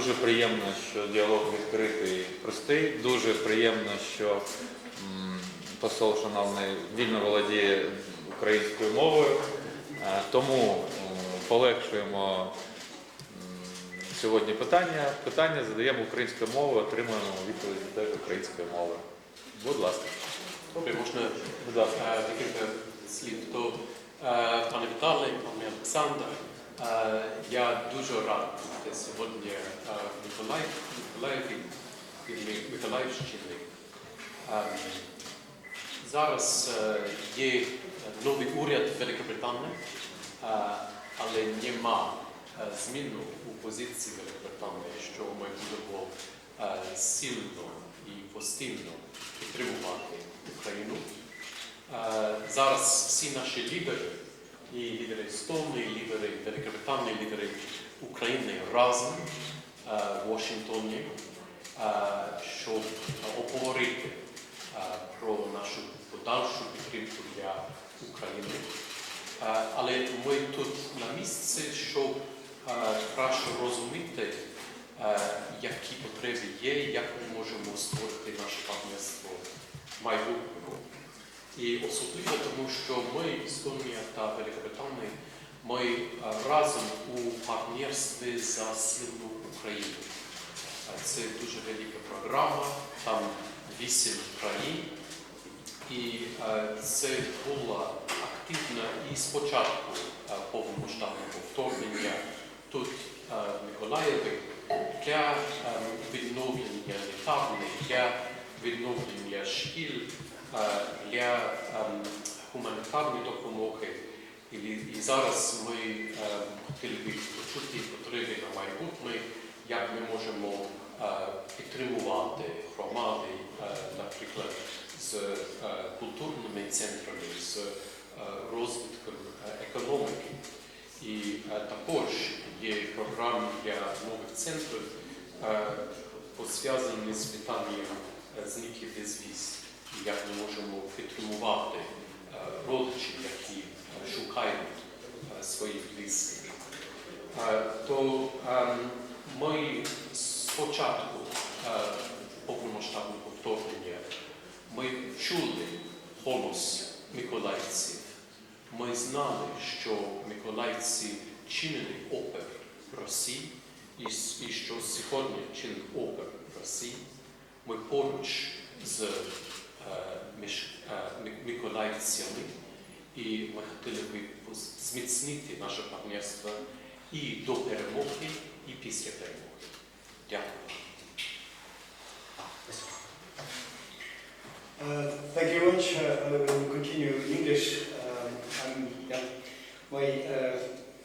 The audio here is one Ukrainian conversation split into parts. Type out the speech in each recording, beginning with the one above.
Дуже приємно, що діалог відкритий, простий. Дуже приємно, що посол шановний вільно володіє українською мовою. Е, Тому полегшуємо сьогодні питання. Питання задаємо українською мовою, отримуємо відповіді теж українською мовою. Будь ласка. Добре, можна Будь ласка. е, декілька слів. То, е, пане Віталій, пане Олександр, е, я дуже рад бути сьогодні е, Миколаїв, Миколаєві, в Ми- Миколаївщині. Е, Зараз е, є новий уряд Великобританії, е, але нема е, зміну у позиції Великобританії, що ми будемо сильно і постійно підтримувати Україну. Зараз всі наші лідери, і лідери Естонії, лідери Великобританії, лідери України разом Вашингтоні, е, щоб обговорити е, про нашу подальшу підтримку для України. Е, Але ми тут на місці, щоб е, краще розуміти, е, які потреби є, як ми можемо створити наше партнерство майбутнього. І особливо тому, що ми, Естонія та Великобританія, ми е, разом у партнерстві за сильну Україну. Е, Це дуже велика програма, там вісім країн. І е, це була активна і спочатку е, повномасштабного вторгнення тут е, Миколаєві для відновлення лікарні, для відновлення шкіл, для е, гуманітарної допомоги. І, і зараз ми е, хотіли б почути потреби на майбутнє, як ми можемо е, підтримувати громади, е, наприклад, з е, культурними центрами, з е, розвитком е, економіки. І е, також є програми для нових центрів, е, пов'язані з питанням е, зників безвіз, як ми можемо підтримувати е, родичів, які шукають е, своїх близьких. Е, То ем, ми спочатку е, повномасштабного вторгнення ми чули голос миколаївців. Ми знали, що миколаївці чинили опір Росії, і, і що сьогодні чинить опір Росії. Ми поруч з е, між, е, миколаївцями, і ми хотіли б зміцнити наше партнерство і до перемоги, і після перемоги. Дякую. Uh, Thank you very much. Uh, I will continue in English. Um, I'm, yeah, my uh,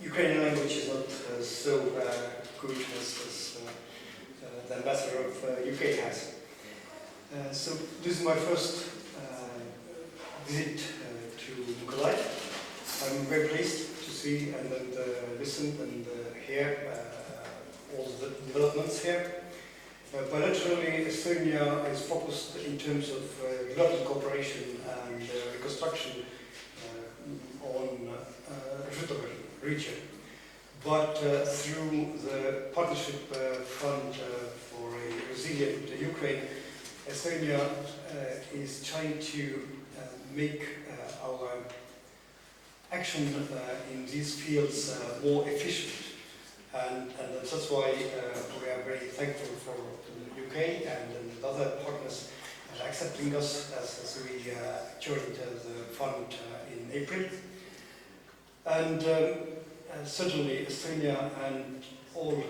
Ukrainian language is not uh, so uh, good as, as uh, uh, the ambassador of uh, UK has. Uh, so this is my first uh, visit I'm very pleased to see and, uh, listen and uh, hear uh, all the developments here. Uh, Bilaterally, Estonia is focused in terms of uh, cooperation and uh, reconstruction uh, on uh, region. But uh, through the Partnership uh, Fund uh, for a Resilient Ukraine, Estonia uh, is trying to uh, make our action uh, in these fields uh, more efficient. And, and that's why uh, we are very thankful for the UK and, and other partners accepting us as, as we joined the fund in April. And um, certainly Estonia and all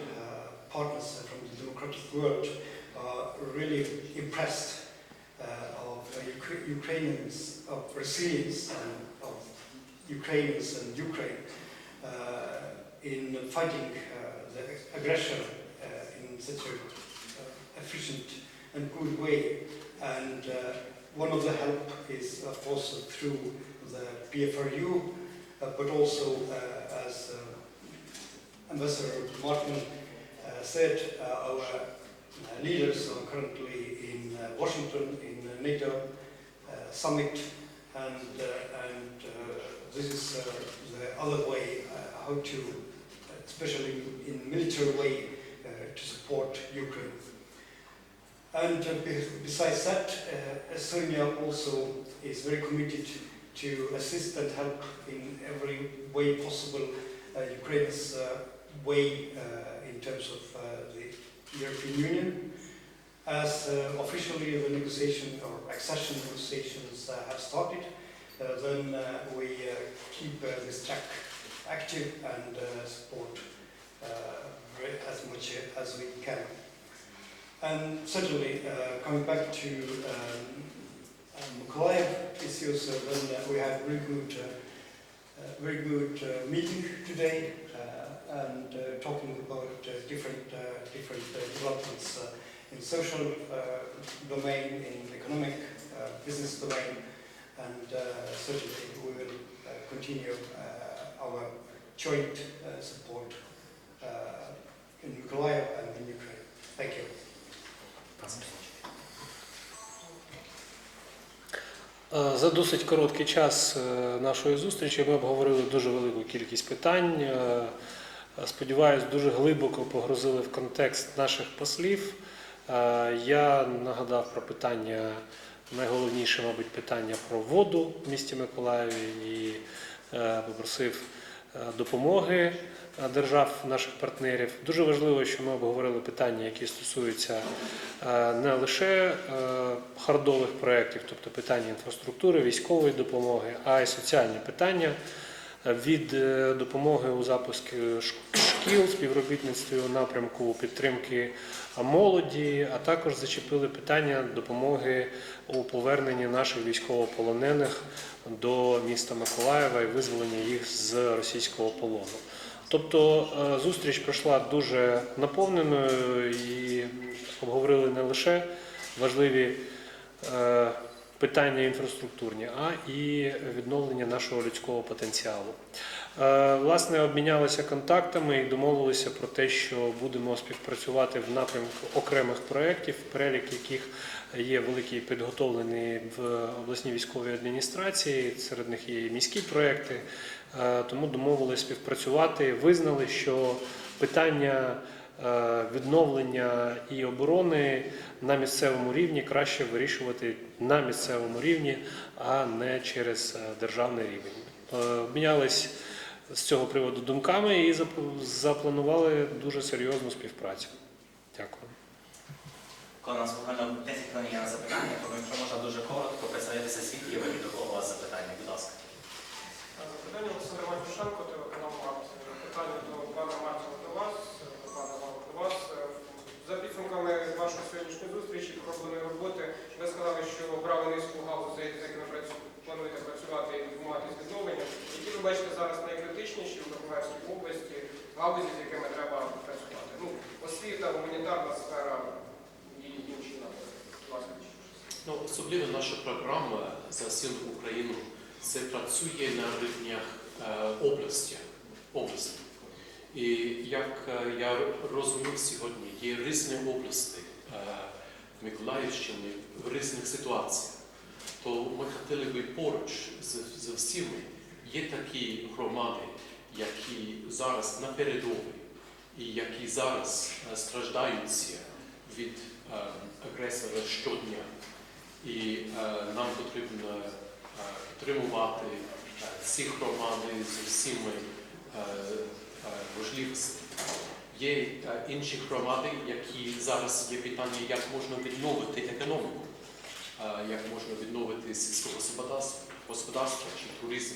partners from the democratic world are really impressed Ukra- Ukrainians, of resilience and of Ukrainians and Ukraine uh, in fighting uh, the aggression uh, in such an uh, efficient and good way. And uh, one of the help is, of course, through the PFRU, uh, but also, as Ambassador Martin said, our leaders are currently in uh, Washington in the NATO uh, summit, and, uh, and uh, this is uh, the other way uh, how to, especially in military way, uh, to support Ukraine. And uh, besides that, uh, Estonia also is very committed to assist and help in every way possible uh, Ukraine's uh, way uh, in terms of uh, the European Union. As uh, officially the negotiation or accession negotiations uh, have started, uh, then uh, we uh, keep uh, this track active and support as much as we can. And certainly, coming back to um, Mykolaiv issues, then we had very good, very good meeting today and uh, talking about uh, different, uh, different uh, developments uh, in social uh, domain, in economic, uh, business domain, and uh, certainly we will uh, continue uh, our joint uh, support uh, in Mykolaiv and in Ukraine. Thank you. Е, За досить короткий час е, нашої зустрічі ми обговорили дуже велику кількість питань. Сподіваюсь, дуже глибоко погрузили в контекст наших послів. Е, Я нагадав про питання, найголовніше, мабуть, питання про воду в місті Миколаєві і е, попросив е, допомоги держав наших партнерів. Дуже важливо, що ми обговорили питання, які стосуються не лише хардових проєктів, тобто питання інфраструктури, військової допомоги, а й соціальні питання від е, допомоги у запуску шкіл, співробітництві у напрямку підтримки молоді, а також зачепили питання допомоги у поверненні наших військовополонених до міста Миколаєва і визволення їх з російського полону. Тобто е, зустріч пройшла дуже наповненою і обговорили не лише важливі е, питання інфраструктурні, а і відновлення нашого людського потенціалу. Е, Власне, обмінялися контактами і домовилися про те, що будемо співпрацювати в напрямку окремих проєктів, перелік яких є великий підготовлений в обласній військовій адміністрації. Серед них є і міські проєкти. Е, Тому домовилися співпрацювати, визнали, що питання відновлення і оборони на місцевому рівні краще вирішувати на місцевому рівні, а не через е, державний рівень. Е, Обмінялись з цього приводу думками і запланували дуже серйозну співпрацю. Дякую. Коли у нас буквально 10 хвилин є на запитання, тому якщо можна дуже коротко представитися світ і вийти до кого у вас запитання, будь ласка. Запитання Олександр Матюшенко, телеканал Маркс. Питання до пана Мартіна до вас, до пана Івана до вас. За підсумками вашої зустрічі, пробленої роботи, ви сказали, що обрали низку галузей, з якими плануєте працювати і займатися відновленням. Які ви бачите зараз найкритичніші в Миколаївській області галузі, з якими треба працювати? Ну, освіта, гуманітарна сфера і інші напрямки. Ну, особливо наша програма за сильну Україну це працює на рівнях е, області. області. І як е, я розумів сьогодні, є різні області е, в різних ситуаціях. То ми хотіли би поруч з, з всіми. Є такі громади, які зараз на передовій і які зараз е, страждаються від е, агресора щодня. І е, нам потрібно е, підтримувати е, ці громади з усіми е, е, можливостями. Є е, інші громади, які зараз є питання, як можна відновити економіку, е, як можна відновити сільське господарство, чи туризм.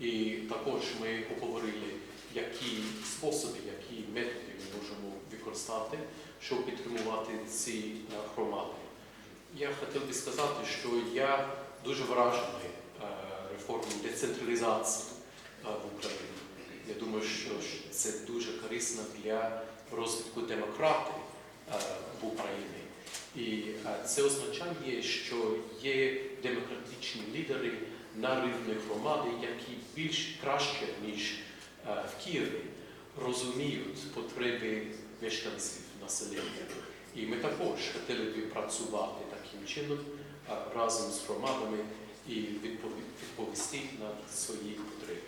І також ми обговорили, які способи, які методи ми можемо використати, щоб підтримувати ці е, громади. Я хотів би сказати, що я дуже вражений реформою децентралізації в Україні. Я думаю, що це дуже корисно для розвитку демократії е, в Україні. І е, це означає, що є демократичні лідери на рівні громади, які більш краще, ніж е, в Києві, розуміють потреби мешканців населення. І ми також хотіли б працювати таким чином разом з громадами і відпові- відповісти на свої потреби.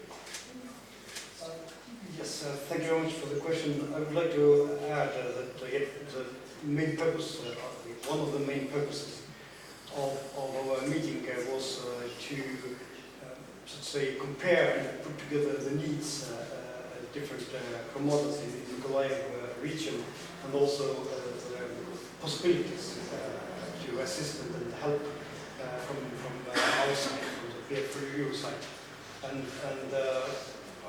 Yes, uh, thank you very much for the question. I would like to add uh, that uh, the main purpose, uh, one of the main purposes of, of our meeting uh, was to, let's say, compare and put together the needs uh, different commodities in the Nikolaev uh, region and also the possibilities to assist and help from, from uh, our side, from the peer review side. And, and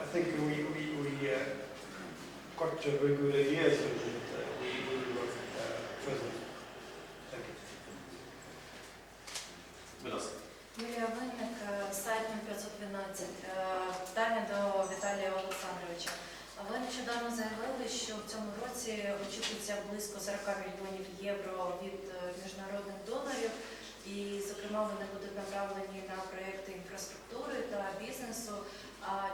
I think we, we, we uh, got uh, very good ideas and uh, we we will uh, further. Thank you. Будь ласка. Юлія Винник, сайт 0512. Е, Питання до Віталія Олександровича. Ви нещодавно заявили, що в цьому році очікується близько 40 мільйонів євро від е, міжнародних донорів, і, зокрема, вони будуть направлені на проекти інфраструктури та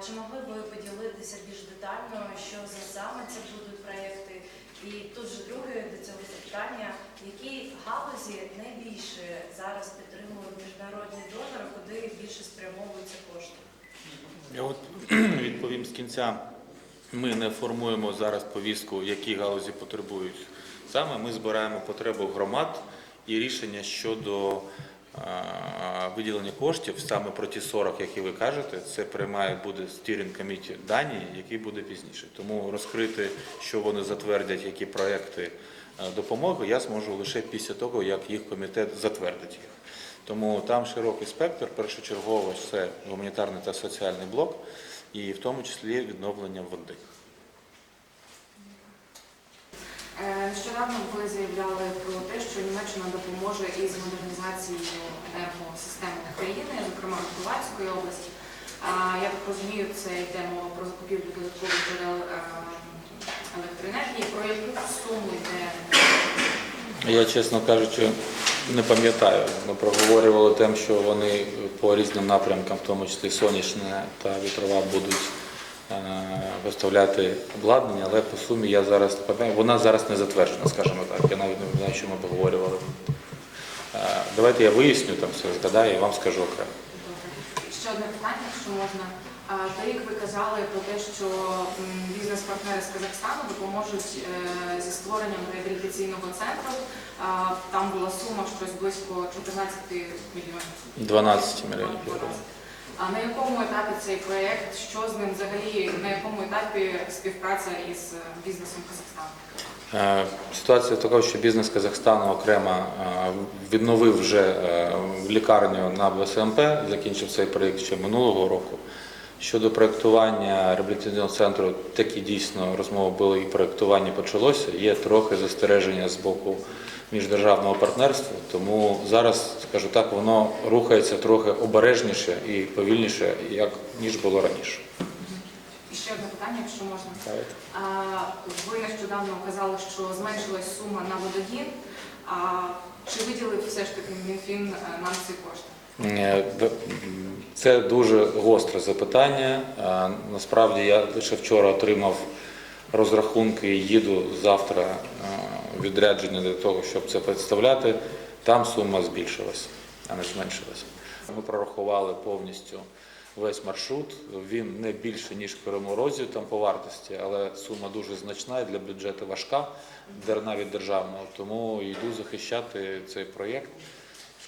чи могли б ви поділитися більш детально, що за саме це будуть проекти? І тут же друге до цього запитання, які галузі найбільше зараз підтримують міжнародні донори, куди більше спрямовуються кошти? Я от відповім з кінця. Ми не формуємо зараз повістку, які галузі потребують. Саме ми збираємо потребу громад і рішення щодо виділення коштів саме про ті 40, які ви кажете, це приймає буде стірінг коміті Данії, який буде пізніше. Тому розкрити, що вони затвердять, які проекти е, допомоги, я зможу лише після того, як їх комітет затвердить їх. Тому там широкий спектр, першочергово це гуманітарний та соціальний блок, і в тому числі відновлення води. Е, Нещодавно ви заявляли про те, що Німеччина допоможе із модернізацією енергосистеми країни, зокрема Миколаївської області. Я так розумію, це йде мова про закупівлю додаткових джерел е, електроенергії. Про яку суму йде? Я, чесно кажучи, не пам'ятаю. Ми проговорювали тим, що вони по різним напрямкам, в тому числі сонячне та вітрова, будуть виставляти обладнання, але по сумі я зараз не пам'ятаю. Вона зараз не затверджена, скажімо так. Я навіть не знаю, що ми поговорювали. Е, Давайте я виясню там все, згадаю і вам скажу окремо. Ще одне питання, якщо можна. А, Торік ви казали про те, що бізнес-партнери з Казахстану допоможуть е, зі створенням реабілітаційного центру. Там була сума щось близько 14 мільйонів. 12 мільйонів. А на якому етапі цей проєкт? Що з ним взагалі? На якому етапі співпраця із е, бізнесом Казахстану? Е, Ситуація така, що бізнес Казахстану окремо е, відновив вже лікарню на БСМП, закінчив цей проєкт ще минулого року. Щодо проєктування реабілітаційного центру, такі дійсно розмови були і проєктування почалося. Є трохи застереження з боку міждержавного партнерства, тому зараз, скажу так, воно рухається трохи обережніше і повільніше, як ніж було раніше. І ще одне питання, якщо можна. Давайте. Ви нещодавно казали, що зменшилась сума на водогін. Чи виділив все ж таки Мінфін е, нам ці кошти? Е, Це дуже гостре запитання. Е, Насправді я лише вчора отримав розрахунки і їду завтра е, відрядження для того, щоб це представляти. Там сума збільшилась, а не зменшилась. Ми прорахували повністю весь маршрут. Він не більше, ніж в Кривому там по вартості, але сума дуже значна і для бюджету важка, навіть державного. Тому йду захищати цей проєкт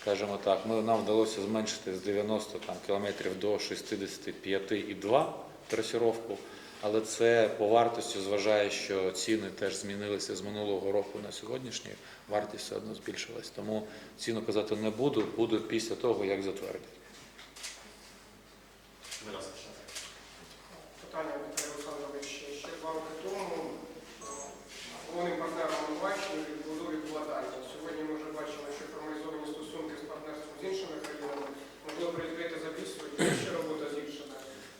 скажімо так, ми, нам вдалося зменшити з 90 там, кілометрів до 65,2 трасіровку, але це по вартості зважає, що ціни теж змінилися з минулого року на сьогоднішній, вартість все одно збільшилась. Тому ціну казати не буду, буду після того, як затвердять. Будь ласка. Питання Віталій Олександрович. Ще два роки тому е, головним партнером Словаччини в відбудові була Данія. Сьогодні ми вже бачимо, що формалізовані стосунки з партнерством з іншими країнами. Можливо, прикрити завісу, і ще робота з іншими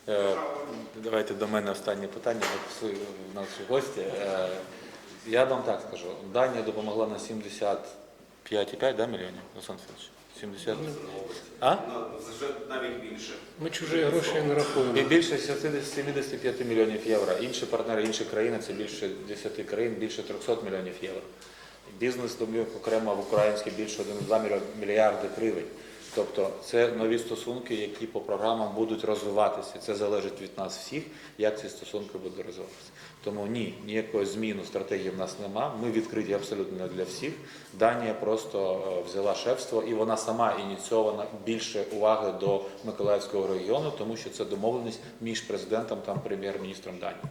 Е, державами. Давайте до мене останнє питання, бо наші гості. Е, Я вам так скажу, Данія допомогла на 75,5 да, мільйонів, Олександр Федорович? 70? А? Вже навіть більше. Ми чужі гроші не рахуємо. І більше 70 75 мільйонів євро. Інші партнери, інші країни це більше 10 країн, більше 300 мільйонів євро. Бізнес окремо в українській більше 1,2 мільярди гривень. Тобто це нові стосунки, які по програмам будуть розвиватися. Це залежить від нас всіх, як ці стосунки будуть розвиватися. Тому ні, ніякої зміни стратегії в нас нема. Ми відкриті абсолютно для всіх. Данія просто е, взяла шефство і вона сама ініційована більше уваги до Миколаївського регіону, тому що це домовленість між президентом та прем'єр-міністром Данії.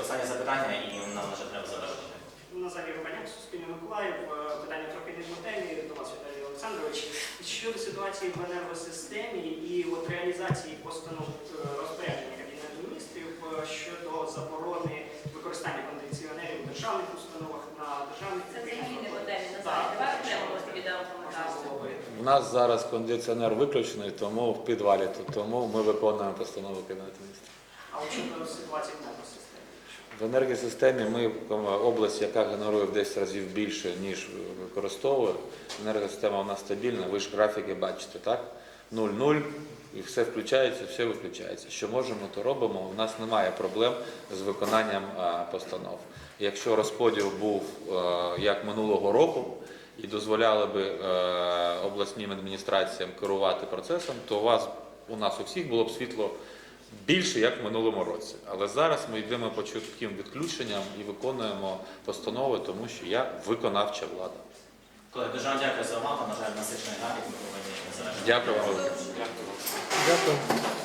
Останнє запитання, і нам вже треба завершити. Назарій Рубаняк, Суспільне Миколаїв. Е, Питання трохи не в темі до вас, Віталій Олександрович. Щодо ситуації в енергосистемі і от реалізації постанов е, розпорядження Кабінету міністрів е, щодо заборони використання кондиціонерів в державних установах на державних. У нас зараз кондиціонер виключений, тому в підвалі, тому ми виконуємо постанову Кабінету міністрів. А от щодо ситуації в енергосистемі. В енергосистемі ми область, яка генерує в 10 разів більше, ніж використовує. Енергосистема у нас стабільна, ви ж графіки бачите, так? 0-0, і все включається, все виключається. Що можемо, то робимо. У нас немає проблем з виконанням постанов. Якщо розподіл був е, як минулого року і дозволяли би е, обласним адміністраціям керувати процесом, то у вас у нас у всіх було б світло більше, як в минулому році. Але зараз ми йдемо по чітким відключенням і виконуємо постанови, тому що я виконавча влада. Колеги, дуже вам дякую за увагу. На жаль, насичений графік, ми повинні завершити. Дякую вам. Дякую.